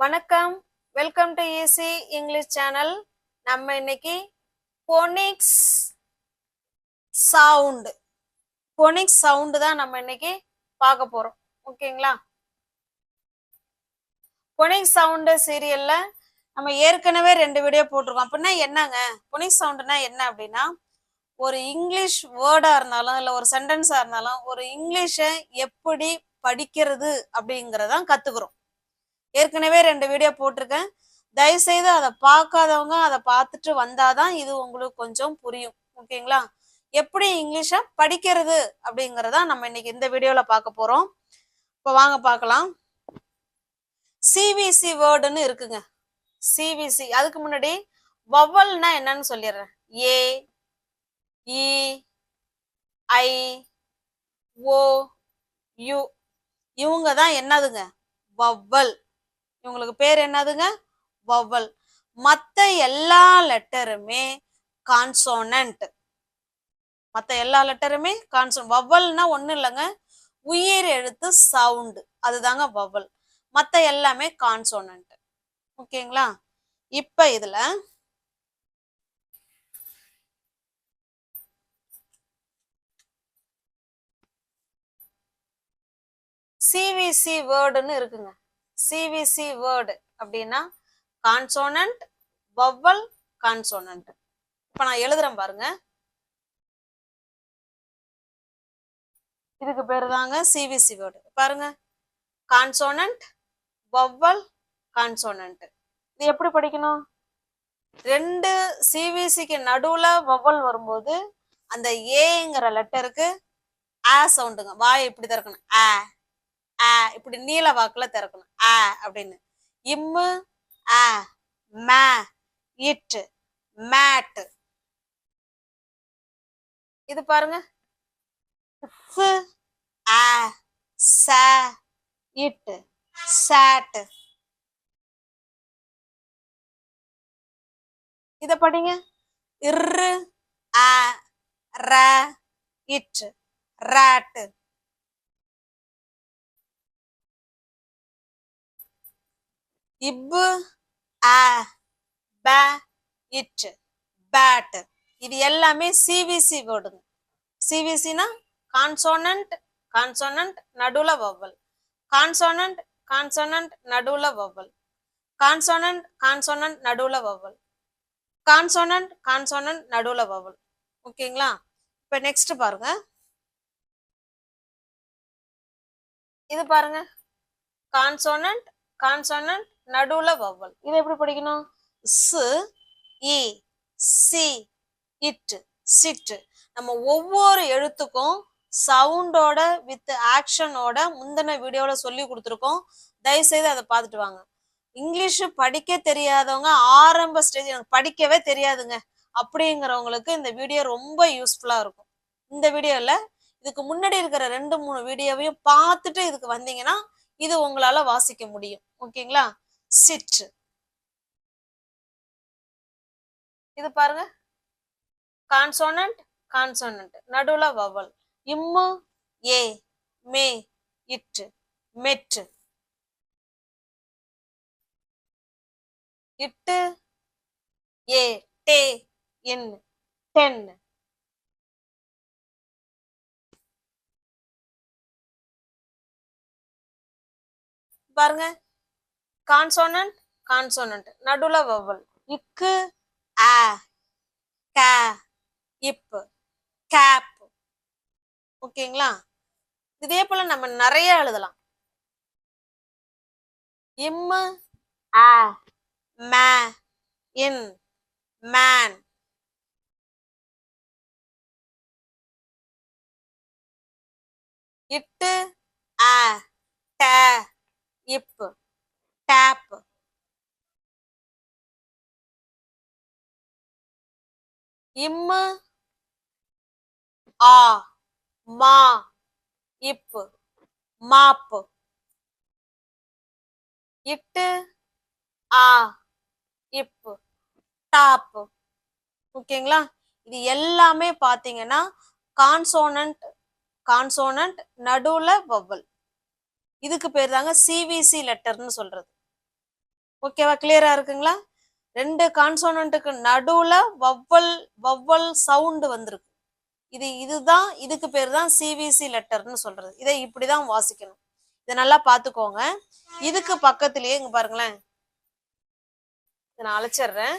வணக்கம். Welcome to easy English channel நம்ம இன்னைக்கு போனிக்ஸ் சவுண்டு போனிக்ஸ் சவுண்டு தான் நம்ம இன்னைக்கு பார்க்க போறோம். ஓகேங்களா பொனிக்ஸ் சவுண்டு சீரியல்ல நம்ம ஏற்கனவே ரெண்டு வீடியோ போட்டிருக்கோம். அப்படின்னா என்னங்க? பொனிக்ஸ் சவுண்டுனா என்ன அப்படின்னா ஒரு இங்கிலீஷ் வேர்டா இருந்தாலும் இல்லை ஒரு சென்டென்ஸா இருந்தாலும் ஒரு இங்கிலீஷை எப்படி படிக்கிறது அப்படிங்கிறதான் கத்துக்கிறோம். ஏற்கனவே ரெண்டு வீடியோ போட்டிருக்கேன். தயவுசெய்து அதை பார்க்காதவங்க அதை பார்த்துட்டு வந்தாதான் இது உங்களுக்கு கொஞ்சம் புரியும். ஓகேங்களா? எப்படி இங்கிலீஷை படிக்கிறது அப்படிங்கிறத நம்ம இன்னைக்கு இந்த வீடியோவில் பார்க்க போகிறோம் இப்போ வாங்க பார்க்கலாம். சிவிசி வேர்டுன்னு இருக்குங்க. சிவிசி அதுக்கு முன்னாடி வவ்வல்னா என்னன்னு சொல்லிடுறேன். ஏ இ e, ஐ ஓ யு இவங்க தான் என்னதுங்க? வவ்வல் இவங்களுக்கு பேர் என்னதுங்க? வவ்வல் மற்ற எல்லா லெட்டருமே கான்சோனன்ட் மற்ற எல்லா லெட்டருமே கான்சோன் வவ்வல்னா ஒன்றும் இல்லைங்க. உயிர் எழுத்து சவுண்டு அதுதாங்க வவ்வல் மற்ற எல்லாமே கான்சோனன்ட் ஓகேங்களா? இப்போ இதில் சிவிசி வேர்டுன்னு இருக்குங்க. சிவிசி வேர்டு அப்படின்னா கான்சோனன்ட் வவ்வல் கான்சோனன்ட் இப்ப நான் எழுதுறேன் பாருங்க. இதுக்கு பேரு தாங்க சிவிசி வேர்டு பாருங்க. கான்சோனன்ட் வவ்வல் கான்சோனன்ட் இது எப்படி படிக்கணும்? ரெண்டு சிவிசிக்கு நடுவுல வவ்வல் வரும்போது அந்த ஏங்கிற லெட்டருக்கு ஆ சவுண்டுங்க வாய் இப்படி திறக்கணும் ஆ ஆ இப்படி நீல வாக்குல திறக்கணும். ஆ அப்படின்னு. இம்மு ஆ மே இட் மேட். இது பாருங்க. அ ஆ ச இட் சாட். இத படிங்க. இரு ஆ ர இட் ராட்டு. இப்பு ஆ ப இட் பேட் இது எல்லாமே சிவிசி வேர்டுங்க சிவிசினா கான்சோனன்ட் கான்சோனன்ட் நடுவுல வவ்வல் கான்சோனன்ட் கான்சோனன்ட் நடுவுல வவ்வல் கான்சோனன்ட் கான்சோனன்ட் நடுவுல வவ்வல் கான்சோனன்ட் கான்சோனன்ட் நடுவுல வவ்வல் ஓகேங்களா? இப்ப நெக்ஸ்ட் பாருங்க. இது பாருங்க. கான்சோனன்ட் கான்சோனன்ட் நடுவுல வவ்வல். இதை எப்படி படிக்கணும்? சு இ சி இட்டு. சிட்டு. நம்ம ஒவ்வொரு எழுத்துக்கும் சவுண்டோட வித் ஆக்ஷனோட முந்தின வீடியோவில் சொல்லி கொடுத்துருக்கோம். தயவுசெய்து அதை பார்த்துட்டு வாங்க. இங்கிலீஷ் படிக்க தெரியாதவங்க ஆரம்ப ஸ்டேஜ் எனக்கு படிக்கவே தெரியாதுங்க. அப்படிங்கிறவங்களுக்கு இந்த வீடியோ ரொம்ப யூஸ்ஃபுல்லா இருக்கும். இந்த வீடியோவில் இதுக்கு முன்னாடி இருக்கிற ரெண்டு மூணு வீடியோவையும் பார்த்துட்டு இதுக்கு வந்தீங்கன்னா இது உங்களால வாசிக்க முடியும். ஓகேங்களா? சிற்று. இது பாருங்க. கான்சோனன்ட் கான்சோனன்ட் நடுவுல வவல் இம்மு ஏ may it met it a day in ten பாருங்க. Consonant consonant. நடுவுல வவல் இக்கு ஆ க இப்பு. கேப். ஓகேங்களா? இதே போல நம்ம நிறைய எழுதலாம். இம்மு ஆ மே இன் மேன். இட்டு ஆ க இப்பு. Tap. இம்மு ஆ மா இப்பு மாப்பு இட்டு ஆ இப்பு டாப் ஓகேங்களா இது எல்லாமே பாத்தீங்கன்னா கான்சோனன்ட் கான்சோனன்ட் நடுவுல வவ்வல் இதுக்கு பேர் தாங்க சிவிசி லெட்டர்னு சொல்றது. ஓகேவா? கிளியரா இருக்குங்களா? ரெண்டு கான்சோனண்ட்டுக்கு நடுவுல வவ்வல் வவ்வல் சவுண்டு வந்திருக்கு. இது இதுதான் இதுக்கு பேர் தான் சிவிசி லெட்டர்னு சொல்றது. இதை இப்படிதான் வாசிக்கணும். இதை நல்லா பாத்துக்கோங்க இதுக்கு பக்கத்திலேயே இங்க பாருங்களேன். இதை நான் அழைச்சிடுறேன்.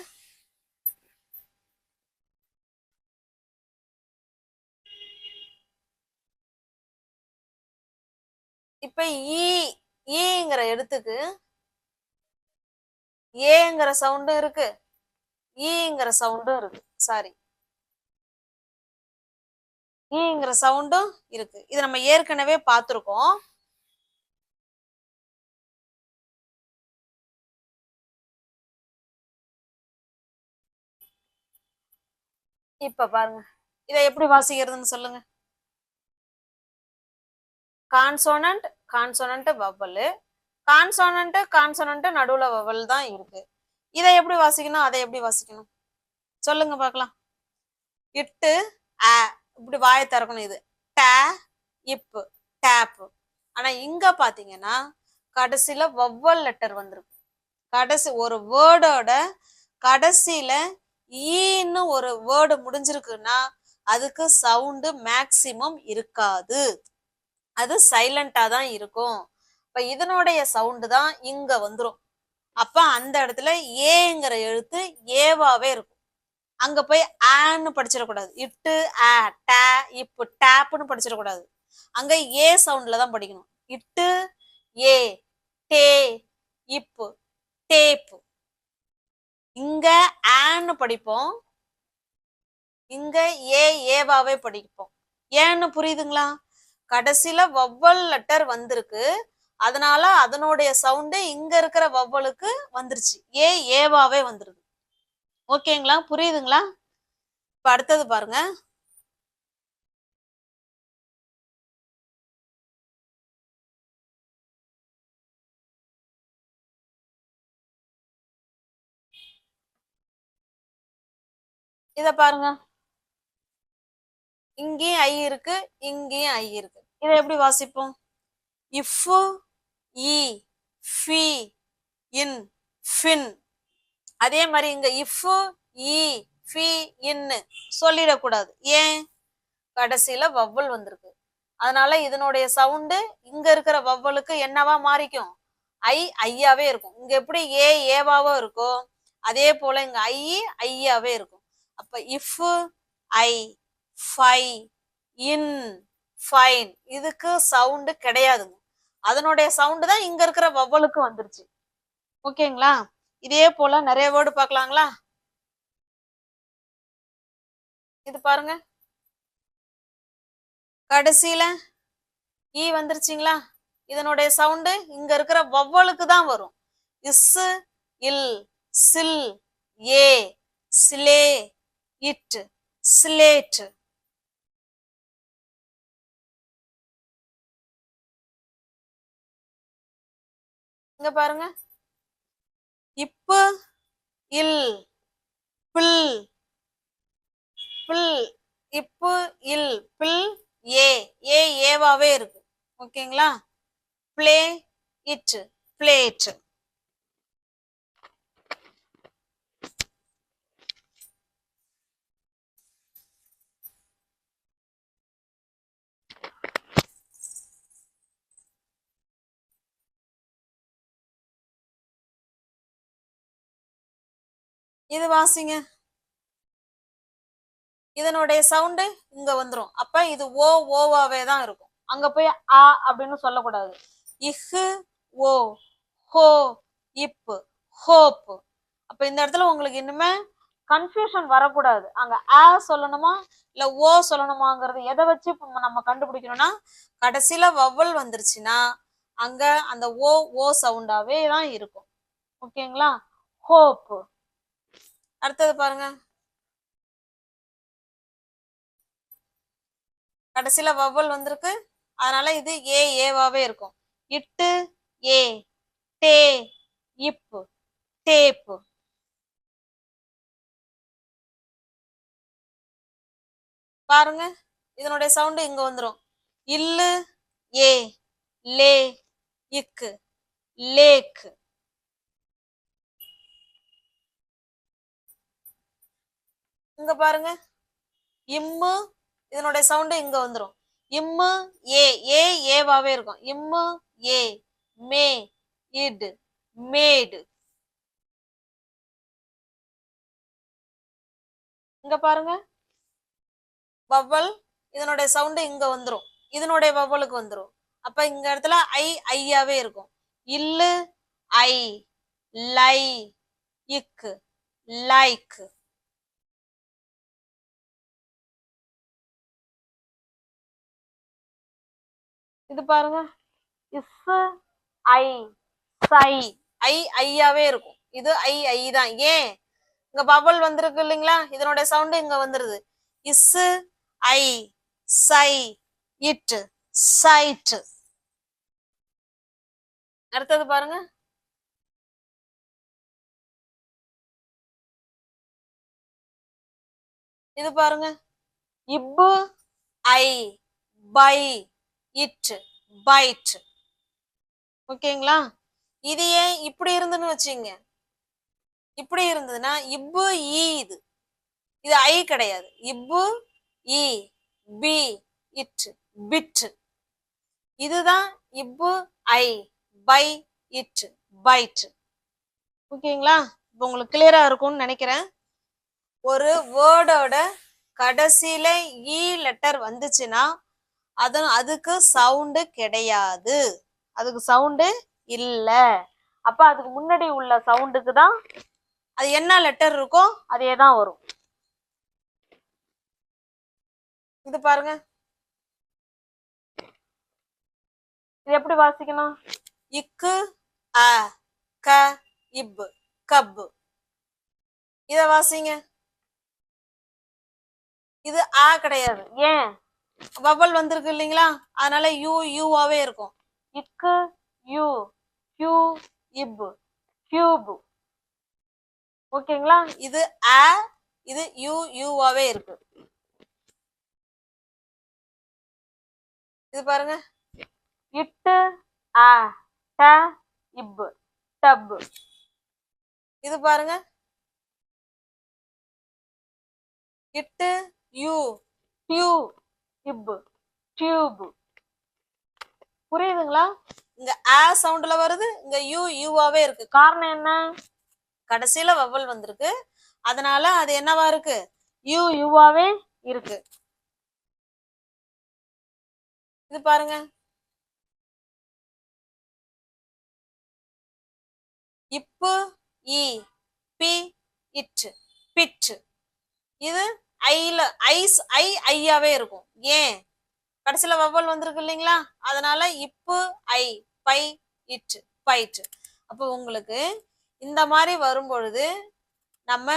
இப்ப e, e ஈங்கிற எழுத்துக்கு ஏங்கிற சவுண்டும் இருக்கு. ஈங்கிற சவுண்டும் இருக்கு. சாரி ஈங்கிற சவுண்டும் இருக்கு. இது நம்ம ஏற்கனவே பார்த்துருக்கோம். இப்ப பாருங்க. இதை எப்படி வாசிக்கிறதுன்னு சொல்லுங்க. Consonant consonant vowel consonant consonant நடுவுல வவல் தான் இருக்கு. இதை எப்படி வாசிக்கணும்? அதை எப்படி வாசிக்கணும்? சொல்லுங்க பார்க்கலாம். இட்டு ஆ இப்படி வாயை திறக்கணும் இது. டே இப்பு டேப்பு ஆனா இங்க பாத்தீங்கன்னா கடைசியில வவ்வல் லெட்டர் வந்திருக்கு. கடைசி ஒரு வேர்டோட கடைசியில ஈன்னு ஒரு வேர்டு முடிஞ்சிருக்குன்னா அதுக்கு சவுண்டு மேக்சிமம் இருக்காது. அது சைலண்டா தான் இருக்கும். இப்ப இதனுடைய சவுண்டு தான் இங்க வந்துடும் அப்ப அந்த இடத்துல ஏங்கிற எழுத்து ஏவாவே இருக்கும். அங்க போய் ஆன்னு படிச்சிடக்கூடாது. இட்டு ஆ டே இப்பு டேப்னு படிச்சிடக்கூடாது. அங்க ஏ சவுண்ட்ல தான் படிக்கணும். இட்டு ஏ டே இப்பு டேப்பு. இங்க ஆன்னு படிப்போம். இங்க ஏ ஏவாவே படிப்போம். ஏன்னு புரியுதுங்களா? கடைசியில வவ்வல் லெட்டர் வந்திருக்கு. அதனால அதனுடைய சவுண்டே இங்க இருக்கிற வவ்வலுக்கு வந்துருச்சு. ஏ ஏவாவே வந்துருது. ஓகேங்களா? புரியுதுங்களா? இப்ப அடுத்தது பாருங்க. இத பாருங்க. இங்கேயும் ஐ இருக்கு இங்கேயும் ஐ இருக்கு. இதை எப்படி வாசிப்போம்? இஃப் இ ஃபி இன் ஃபின். அதே மாதிரி இங்க இஃப் இ ஃபி இன்னு சொல்லிடக்கூடாது. ஏன்? கடைசியில வவ்வல் வந்திருக்கு. அதனால இதனுடைய சவுண்டு இங்க இருக்கிற வவ்வலுக்கு என்னவா மாறிக்கும்? ஐ ஐயாவே இருக்கும். இங்க எப்படி ஏ ஏவாவோ இருக்கோ அதே போல இங்க ஐ ஐயாவே இருக்கும். அப்ப if I fi in fine. இதுக்கு சவுண்டு கிடையாதுங்க. அதனுடைய சவுண்டு தான் இங்க இருக்கிற வவ்வலுக்கு வந்துருச்சு. ஓகேங்களா இதே போல நிறைய வேர்டு பார்க்கலாங்களா? இது பாருங்க. கடைசியில ஈ வந்துருச்சுங்களா? இதனுடைய சவுண்டு இங்க இருக்கிற வவ்வலுக்கு தான் வரும். Is il sil a sle it slate. இங்க பாருங்க. இப்பு இல் பில் பில் இப்பு இல் பில் ஏ. ஏ ஏவாவே இருக்கு. ஓகேங்களா? பிளே இட் பிளேட் இது வாசிங்க? இதனுடைய சவுண்டு இங்க வந்துடும் அப்ப இது ஓ ஓவாவே தான் இருக்கும். அங்க போய் ஆ அப்படின்னு சொல்லக்கூடாது. இஹு ஓ ஹோ இப்பு ஹோப். அப்ப இந்த இடத்துல உங்களுக்கு இனிமே கன்ஃபியூஷன் வரக்கூடாது. அங்க ஆ சொல்லணுமா? இல்ல ஓ சொல்லணுமாங்கிறது எதை வச்சு நம்ம கண்டுபிடிக்கணும்னா கடைசியில வவ்வல் வந்துருச்சுன்னா அங்க அந்த ஓ ஓ சவுண்டாவே தான் இருக்கும். ஓகேங்களா? ஹோப். அடுத்தது பாருங்க. கடைசியில வவ்வல் வந்திருக்கு. அதனால இது ஏ ஏவாவே இருக்கும். இட்டு ஏ டே இப்பு டேப்பு பாருங்க இதனுடைய சவுண்டு இங்க வந்துடும் இல்லு ஏ லே இக்கு லேக்கு. இங்க பாருங்க. இம்மு இதனுடைய சவுண்டு இங்க வந்துரும். இம்மு ஏ ஏ ஏவாவே இருக்கும். இம்மு ஏ மே இடு மேடு. இங்க பாருங்க. வவ்வல் இதனுடைய சவுண்டு இங்க வந்துடும் இதனுடைய வவ்வலுக்கு வந்துடும் அப்ப இங்க இடத்துல ஐ ஐயாவே இருக்கும். இல்லு ஐ லை இக்கு லைக் இது பாருங்க. இஸ் ஐ சை ஐ ஐயாவே இருக்கும். இது ஐ ஐ தான். ஏன்? இங்க பபல் வந்திருக்கு இல்லைங்களா? இதனுடைய சவுண்டு இங்க வந்துருது. Is I sigh it side அடுத்தது பாருங்க. இது பாருங்க. இப்பு ஐ பை. இட் பைட் ஓகேங்களா? இது ஏன் இப்படி இருந்துன்னு வச்சுங்க. இப்படி இருந்ததுன்னா இப்பு ஈ இது. இது ஐ கிடையாது. இப்பு இ பி இட் பிட் இதுதான் இப்பு ஐ பை இட் பைட் ஓகேங்களா? இப்போ உங்களுக்கு கிளியரா இருக்கும்னு நினைக்கிறேன். ஒரு வேர்டோட கடைசியில இ லெட்டர் வந்துச்சுன்னா அதன் அதுக்கு சவுண்டு கிடையாது. அதுக்கு சவுண்டு இல்ல. அப்ப அதுக்கு முன்னாடி உள்ள சவுண்டுக்கு தான் அது என்ன லெட்டர் இருக்கோ அதே தான் வரும். இது பாருங்க. இது எப்படி வாசிக்கணும்? இக்கு அ க இப் கப். இத வாசிங்க. இது ஆ கிடையாது. ஏன்? வவல் வந்திருக்கு இல்லைங்களா? அதனால யூ யூவாவே இருக்கும். இக்கு யூ கியூ இப் கியூப் ஓகேங்களா? இது அ இது யூ யூவாவே இருக்கு. இது பாருங்க. இட்டு ஆ ட இப் டப். இது பாருங்க. இட்டு யூ டியூ இப் டியூப் புரியுதுங்களா? இங்க ஆ சவுண்ட்ல வருது இங்க யூ யூவாவே இருக்கு. காரணம் என்ன? கடைசியில வவ்வல் வந்திருக்கு. அதனால அது என்னவா இருக்கு? யூ யூவாவே இருக்கு. இது பாருங்க. இப்பு இ பி இட் பிட் இது ஐல ஐஸ் ஐ ஐயாவே இருக்கும். ஏன்? கடைசியில வவ்வல் வந்திருக்கு இல்லைங்களா? அதனால இப்பு ஐ பை இட் பைட் அப்போ உங்களுக்கு இந்த மாதிரி வரும்பொழுது நம்ம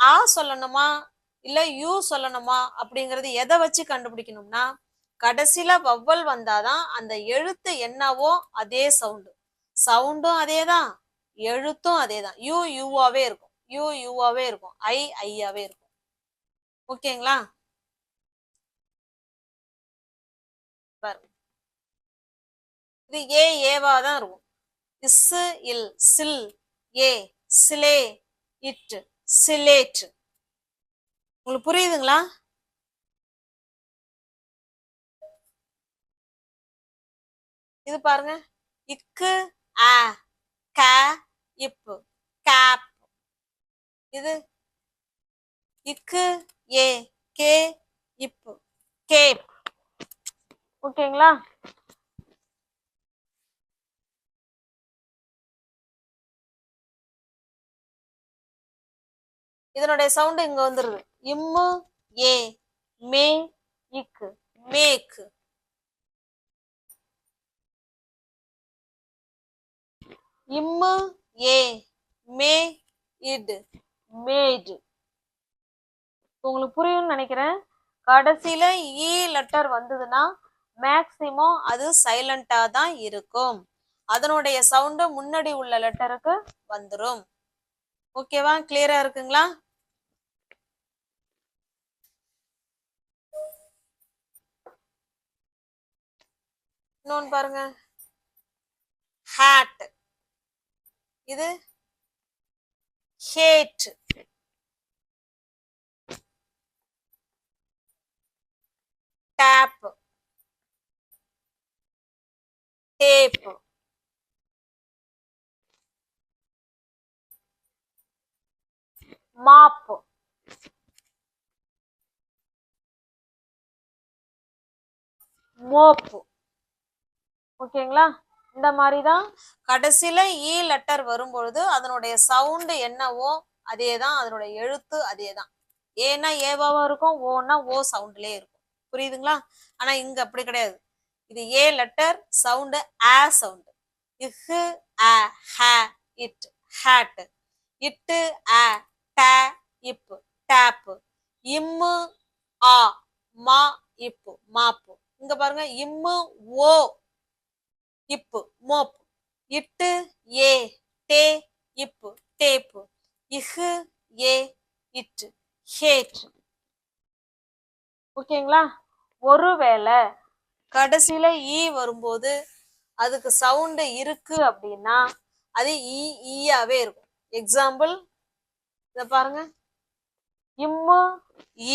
ஆ சொல்லணுமா? இல்ல யூ சொல்லணுமா? அப்படிங்கறது எதை வச்சு கண்டுபிடிக்கணும்னா கடைசியில வவ்வல் வந்தாதான் அந்த எழுத்து என்னவோ அதே சவுண்டு சவுண்டும் அதே தான் எழுத்தும் அதே தான் யூ யூவாவே இருக்கும். யூ யூவாவே இருக்கும். ஐ ஐயாவே இருக்கும். ஓகேங்களா? பாருங்க. இது ஏ ஏவா தான் இருக்கும். Is il sil a sle it slate உங்களுக்கு புரியுதுங்களா? இது பாருங்க. இக்கு ஆ க இப்பு. கேப். இது? இக்கு ஏ கே இப்பு. கேப் ஓகேங்களா? இதனுடைய சவுண்ட் இங்க வந்துருது. இம்மு ஏ மே இக்கு. மேக்கு. இம்மு ஏ மே இட் மேடு உங்களுக்கு புரியும்னு நினைக்கிறேன் கடைசியில் இ e லெட்டர் வந்ததுன்னா மேக்சிமம் அது சைலண்டாக தான் இருக்கும். அதனுடைய சவுண்டு முன்னாடி உள்ள லெட்டருக்கு வந்துடும் ஓகேவா கிளியரா இருக்குங்களா? இன்னொன்னு பாருங்க. ஹேட் இது hat tap tap mop mop ஓகேங்களா? இந்த மாதிரி தான் கடைசியில் ஈ e லெட்டர் வரும்பொழுது அதனுடைய சவுண்டு என்னவோ அதே தான் அதனுடைய எழுத்து அதே தான் ஏன்னா ஏவாவா இருக்கும் ஓன்னா ஓ சவுண்ட்லேயே இருக்கும். புரியுதுங்களா? ஆனா இங்க அப்படி கிடையாது. இது ஏ லெட்டர் சவுண்டு ஆ சவுண்டு இஹு அ ஹ இட் ஹேட் இட்டு அ ட இப்பு டேப்பு இம்மு ஆ மா இப்பு மாப்பு இங்க பாருங்க இம்மு ஓ இப்பு மோப்பு இட்டு ஏ டே இப்பு டேப்பு இஹு ஏ இட்டு ஹேட் ஓகேங்களா? ஒருவேளை கடைசியில ஈ வரும்போது அதுக்கு சவுண்டு இருக்கு அப்படின்னா அது e, e ஈ ஈயாவே இருக்கும். எக்ஸாம்பிள் இத பாருங்க. இம்மு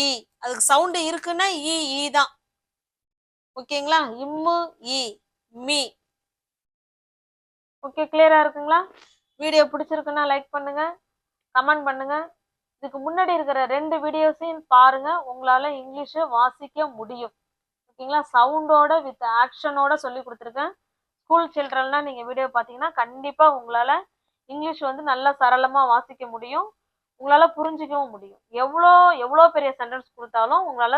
ஈ அதுக்கு சவுண்டு இருக்குன்னா ஈ ஈ தான். ஓகேங்களா? இம்மு ஈ மீ ஓகே கிளியரா இருக்குங்களா? வீடியோ பிடிச்சிருக்குன்னா லைக் பண்ணுங்க கமெண்ட் பண்ணுங்க. இதுக்கு முன்னாடி இருக்கிற ரெண்டு வீடியோஸையும் பாருங்க. உங்களால இங்கிலீஷை வாசிக்க முடியும். ஓகேங்களா சவுண்டோட வித் ஆக்ஷனோட சொல்லி கொடுத்துருக்கேன். ஸ்கூல் சில்ட்ரன்லாம் நீங்க வீடியோ பார்த்தீங்கன்னா கண்டிப்பா உங்களால இங்கிலீஷ் வந்து நல்லா சரளமா வாசிக்க முடியும். உங்களால புரிஞ்சிக்கவும் முடியும். எவ்வளோ எவ்வளோ பெரிய சென்டென்ஸ் கொடுத்தாலும் உங்களால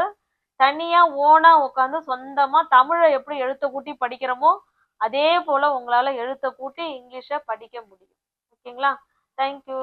தனியா ஓனா உட்காந்து சொந்தமா தமிழை எப்படி எழுத்த கூட்டி படிக்கிறோமோ அதே போல உங்களால எழுத்த கூட்டி இங்கிலீஷை படிக்க முடியும். ஓகேங்களா தேங்க்யூ